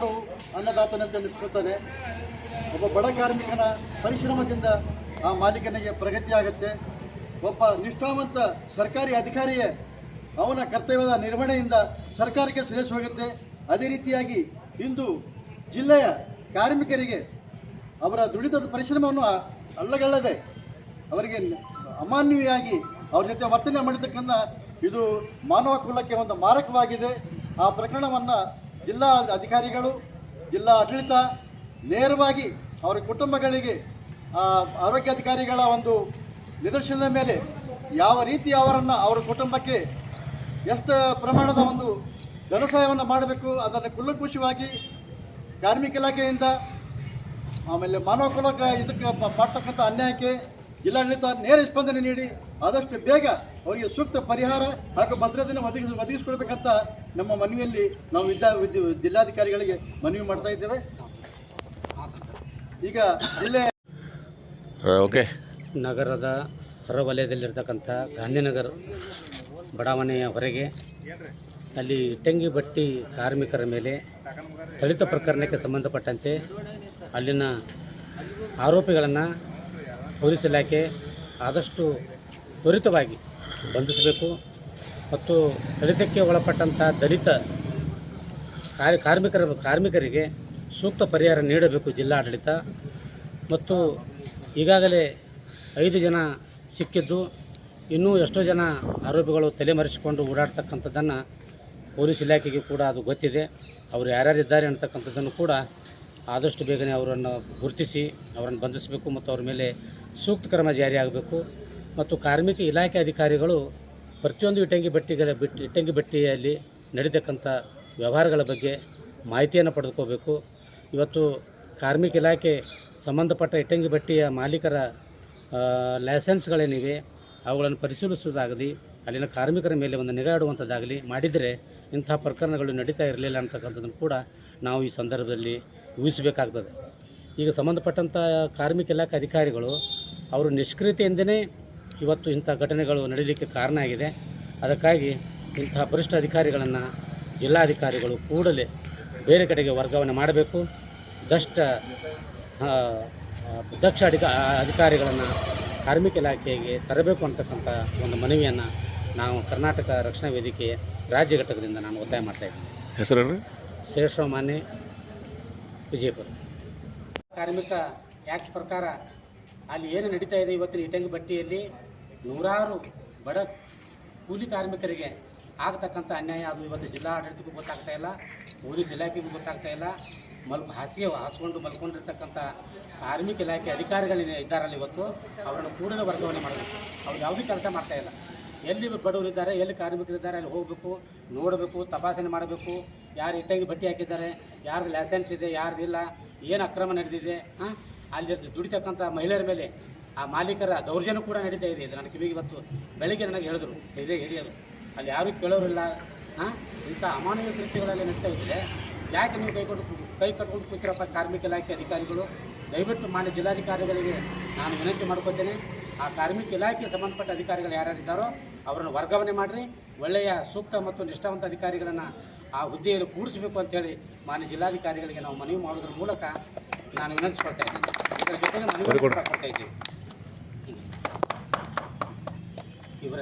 ಅನ್ನದಾತನಂತ ಎಣಿಸ್ಕೊತಾನೆ ಒಬ್ಬ ಬಡ ಕಾರ್ಮಿಕನ ಪರಿಶ್ರಮದಿಂದ ಆ ಮಾಲೀಕನಿಗೆ ಪ್ರಗತಿ ಆಗುತ್ತೆ. ಒಬ್ಬ ನಿಷ್ಠಾವಂತ ಸರ್ಕಾರಿ ಅಧಿಕಾರಿಯೇ ಅವನ ಕರ್ತವ್ಯದ ನಿರ್ವಹಣೆಯಿಂದ ಸರ್ಕಾರಕ್ಕೆ ಶ್ರೇಷ್ಠ ಹೋಗುತ್ತೆ ಅದೇ ರೀತಿಯಾಗಿ ಇಂದು ಜಿಲ್ಲೆಯ ಕಾರ್ಮಿಕರಿಗೆ ಅವರ ದುಡಿತದ ಪರಿಶ್ರಮವನ್ನು ಅ- ಅಲ್ಲಗಳ್ಳದೆ ಅವರಿಗೆ ಅಮಾನ್ಯವಾಗಿ ಅವ್ರ ಜೊತೆ ವರ್ತನೆ ಮಾಡಿರ್ತಕ್ಕಂಥ ಇದು ಮಾನವ ಕುಲಕ್ಕೆ ಒಂದು ಮಾರಕವಾಗಿದೆ. ಆ ಪ್ರಕರಣವನ್ನು ಜಿಲ್ಲಾ ಅಧಿಕಾರಿಗಳು, ಜಿಲ್ಲಾ ಆಡಳಿತ ನೇರವಾಗಿ ಅವರ ಕುಟುಂಬಗಳಿಗೆ, ಆ ಆರೋಗ್ಯಾಧಿಕಾರಿಗಳ ಒಂದು ನಿದರ್ಶನದ ಮೇಲೆ ಯಾವ ರೀತಿ ಅವರನ್ನು ಅವರ ಕುಟುಂಬಕ್ಕೆ ಎಷ್ಟು ಪ್ರಮಾಣದ ಒಂದು ಧನಸಹಾಯವನ್ನು ಮಾಡಬೇಕು, ಅದನ್ನು ಕುಲಕುಶವಾಗಿ ಕಾರ್ಮಿಕ ಇಲಾಖೆಯಿಂದ, ಆಮೇಲೆ ಮಾನವ ಕುಲಕ ಇದಕ್ಕೆ ಮಾಡ್ತಕ್ಕಂಥ ಅನ್ಯಾಯಕ್ಕೆ ಜಿಲ್ಲಾಡಳಿತ ನೇರ ಸ್ಪಂದನೆ ನೀಡಿ ಆದಷ್ಟು ಬೇಗ ಅವರಿಗೆ ಸೂಕ್ತ ಪರಿಹಾರ ಹಾಗೂ ಭದ್ರತೆಯನ್ನು ಒದಗಿಸಿ ಒದಗಿಸಿಕೊಡ್ಬೇಕಂತ ನಮ್ಮ ಮನವಿಯಲ್ಲಿ ನಾವು ವಿದ್ಯಾ ಜಿಲ್ಲಾಧಿಕಾರಿಗಳಿಗೆ ಮನವಿ ಮಾಡ್ತಾ ಇದ್ದೇವೆ. ಈಗ ಜಿಲ್ಲೆ ಓಕೆ. ನಗರದ ಹೊರವಲಯದಲ್ಲಿರ್ತಕ್ಕಂಥ ಗಾಂಧಿನಗರ ಬಡಾವಣೆಯ ಹೊರಗೆ ಅಲ್ಲಿ ಇಟ್ಟಂಗಿ ಬಟ್ಟಿ ಕಾರ್ಮಿಕರ ಮೇಲೆ ದಳಿತ ಪ್ರಕರಣಕ್ಕೆ ಸಂಬಂಧಪಟ್ಟಂತೆ ಅಲ್ಲಿನ ಆರೋಪಿಗಳನ್ನು ಪೊಲೀಸ್ ಇಲಾಖೆ ಆದಷ್ಟು ತ್ವರಿತವಾಗಿ ಬಂಧಿಸಬೇಕು. ಮತ್ತು ದಲಿತಕ್ಕೆ ಒಳಪಟ್ಟಂಥ ದಲಿತ ಕಾರ್ಮಿಕರ, ಕಾರ್ಮಿಕರಿಗೆ ಸೂಕ್ತ ಪರಿಹಾರ ನೀಡಬೇಕು ಜಿಲ್ಲಾಡಳಿತ. ಮತ್ತು ಈಗಾಗಲೇ ಐದು ಜನ ಸಿಕ್ಕಿದ್ದು. ಇನ್ನೂ ಎಷ್ಟೋ ಜನ ಆರೋಪಿಗಳು ತಲೆಮರೆಸಿಕೊಂಡು ಓಡಾಡ್ತಕ್ಕಂಥದ್ದನ್ನು ಪೊಲೀಸ್ ಇಲಾಖೆಗೆ ಕೂಡ ಅದು ಗೊತ್ತಿದೆ. ಅವರು ಯಾರ್ಯಾರಿದ್ದಾರೆ ಅಂತಕ್ಕಂಥದ್ದನ್ನು ಕೂಡ ಆದಷ್ಟು ಬೇಗನೆ ಅವರನ್ನು ಗುರುತಿಸಿ, ಅವರನ್ನು ಬಂಧಿಸಬೇಕು ಮತ್ತು ಅವ್ರ ಮೇಲೆ ಸೂಕ್ತ ಕ್ರಮ ಜಾರಿಯಾಗಬೇಕು. ಮತ್ತು ಕಾರ್ಮಿಕ ಇಲಾಖೆ ಅಧಿಕಾರಿಗಳು ಪ್ರತಿಯೊಂದು ಇಟ್ಟಂಗಿ ಬಟ್ಟಿಗಳ ಬಿಟ್ಟು ಇಟ್ಟಂಗಿ ನಡೀತಕ್ಕಂಥ ವ್ಯವಹಾರಗಳ ಬಗ್ಗೆ ಮಾಹಿತಿಯನ್ನು ಪಡೆದುಕೋಬೇಕು. ಇವತ್ತು ಕಾರ್ಮಿಕ ಇಲಾಖೆ ಸಂಬಂಧಪಟ್ಟ ಇಟ್ಟಂಗಿ ಬಟ್ಟಿಯ ಮಾಲೀಕರ ಲೈಸೆನ್ಸ್ಗಳೇನಿವೆ, ಅವುಗಳನ್ನು ಪರಿಶೀಲಿಸುವುದಾಗಲಿ, ಅಲ್ಲಿನ ಕಾರ್ಮಿಕರ ಮೇಲೆ ಒಂದು ನಿಗಾ ಇಡುವಂಥದ್ದಾಗಲಿ ಮಾಡಿದರೆ ಇಂಥ ಪ್ರಕರಣಗಳು ನಡೀತಾ ಇರಲಿಲ್ಲ ಅಂತಕ್ಕಂಥದ್ದನ್ನು ಕೂಡ ನಾವು ಈ ಸಂದರ್ಭದಲ್ಲಿ ಊಹಿಸಬೇಕಾಗ್ತದೆ. ಈಗ ಸಂಬಂಧಪಟ್ಟಂಥ ಕಾರ್ಮಿಕ ಇಲಾಖೆ ಅಧಿಕಾರಿಗಳು ಅವರು ನಿಷ್ಕ್ರಿಯತೆಯಿಂದನೇ ಇವತ್ತು ಇಂಥ ಘಟನೆಗಳು ನಡೀಲಿಕ್ಕೆ ಕಾರಣ ಆಗಿದೆ. ಅದಕ್ಕಾಗಿ ಇಂತಹ ಭ್ರಷ್ಟ ಅಧಿಕಾರಿಗಳನ್ನು ಜಿಲ್ಲಾಧಿಕಾರಿಗಳು ಕೂಡಲೇ ಬೇರೆ ಕಡೆಗೆ ವರ್ಗಾವಣೆ ಮಾಡಬೇಕು. ದಷ್ಟ ದಕ್ಷ ಅಧಿಕ ಅಧಿಕಾರಿಗಳನ್ನು ಕಾರ್ಮಿಕ ಇಲಾಖೆಗೆ ತರಬೇಕು ಅಂತಕ್ಕಂಥ ಒಂದು ಮನವಿಯನ್ನು ನಾವು ಕರ್ನಾಟಕ ರಕ್ಷಣಾ ವೇದಿಕೆ ರಾಜ್ಯ ಘಟಕದಿಂದ ನಾನು ಒತ್ತಾಯ ಮಾಡ್ತಾ ಇದ್ದೀನಿ. ಹೆಸರು ಶ್ರೇಷ್ಠ ವಿಜಯಪುರ. ಕಾರ್ಮಿಕ ಆ್ಯಕ್ಟ್ ಪ್ರಕಾರ ಅಲ್ಲಿ ಏನು ನಡೀತಾ ಇದೆ ಇವತ್ತಿನ ಇಟಂಗಿ ಬಟ್ಟಿಯಲ್ಲಿ ನೂರಾರು ಬಡ ಕೂಲಿ ಕಾರ್ಮಿಕರಿಗೆ ಆಗ್ತಕ್ಕಂಥ ಅನ್ಯಾಯ. ಅದು ಇವತ್ತು ಜಿಲ್ಲಾ ಆಡಳಿತಕ್ಕೂ ಗೊತ್ತಾಗ್ತಾ ಇಲ್ಲ, ಪೊಲೀಸ್ ಇಲಾಖೆಗೂ ಗೊತ್ತಾಗ್ತಾ ಇಲ್ಲ. ಮಲ್ ಹಾಸಿಗೆ ಹಾಸ್ಕೊಂಡು ಮಲ್ಕೊಂಡಿರ್ತಕ್ಕಂಥ ಕಾರ್ಮಿಕ ಇಲಾಖೆ ಅಧಿಕಾರಿಗಳು ಇದ್ದಾರಲ್ಲ ಇವತ್ತು. ಅವರನ್ನು ಕೂಡಲೇ ವರ್ಗಾವಣೆ ಮಾಡಬೇಕು. ಅವ್ರು ಯಾವುದೇ ಕೆಲಸ ಮಾಡ್ತಾ ಇಲ್ಲ. ಎಲ್ಲಿ ಬಡವರಿದ್ದಾರೆ ಎಲ್ಲಿ ಕಾರ್ಮಿಕರಿದ್ದಾರೆ ಅಲ್ಲಿ ಹೋಗಬೇಕು, ನೋಡಬೇಕು, ತಪಾಸಣೆ ಮಾಡಬೇಕು. ಯಾರು ಇಟ್ಟಾಗಿ ಬಟ್ಟೆ ಹಾಕಿದ್ದಾರೆ, ಯಾರ್ದು ಲೈಸೆನ್ಸ್ ಇದೆ, ಯಾರ್ದಿಲ್ಲ, ಏನು ಅಕ್ರಮ ನಡೆದಿದೆ, ಹಾಂ? ಅಲ್ಲಿ ದುಡಿತಕ್ಕಂಥ ಮಹಿಳೆಯರ ಮೇಲೆ ಆ ಮಾಲೀಕರ ದೌರ್ಜನ್ಯ ಕೂಡ ನಡೀತಾ ಇದೆ. ಇದು ನನ್ನ ಕಿವಿಗೆ ಇವತ್ತು ಬೆಳಿಗ್ಗೆ ನನಗೆ ಹೇಳಿದ್ರು. ಇದೇ ಹಿರಿಯರು. ಅಲ್ಲಿ ಯಾರು ಕೇಳೋರಿಲ್ಲ. ಹಾಂ ಇಂಥ ಅಮಾನವೀಯ ಕೃತ್ಯಗಳಲ್ಲಿ ನಡೀತಾ ಇದೆ ಯಾಕೆ ನೀವು ಕೈಕೊಂಡು ಕೈ ಕಟ್ಕೊಂಡು ಕೂತಿರಪ್ಪ ಕಾರ್ಮಿಕ ಇಲಾಖೆ ಅಧಿಕಾರಿಗಳು? ದಯವಿಟ್ಟು ಮಾನ್ಯ ಜಿಲ್ಲಾಧಿಕಾರಿಗಳಿಗೆ ನಾನು ವಿನಂತಿ ಮಾಡ್ಕೋತೇನೆ. ಆ ಕಾರ್ಮಿಕ ಇಲಾಖೆ ಸಂಬಂಧಪಟ್ಟ ಅಧಿಕಾರಿಗಳು ಯಾರ್ಯಾರಿದ್ದಾರೋ ಅವರನ್ನು ವರ್ಗಾವಣೆ ಮಾಡಿರಿ. ಒಳ್ಳೆಯ ಸೂಕ್ತ ಮತ್ತು ನಿಷ್ಠಾವಂತ ಅಧಿಕಾರಿಗಳನ್ನು ಆ ಹುದ್ದೆಯಲ್ಲಿ ಕೂಡಿಸಬೇಕು ಅಂತೇಳಿ ಮಾನ್ಯ ಜಿಲ್ಲಾಧಿಕಾರಿಗಳಿಗೆ ನಾವು ಮನವಿ ಮಾಡೋದ್ರ ಮೂಲಕ ನಾನು ವಿನಂತಿಸ್ಕೊಳ್ತಾ ಇದ್ದೀನಿ. ಇದರ ಜೊತೆಗೆ ಮನವಿ ಕೂಡ ಕೊಡ್ತಾ ಇದ್ದೀವಿ ಇವರ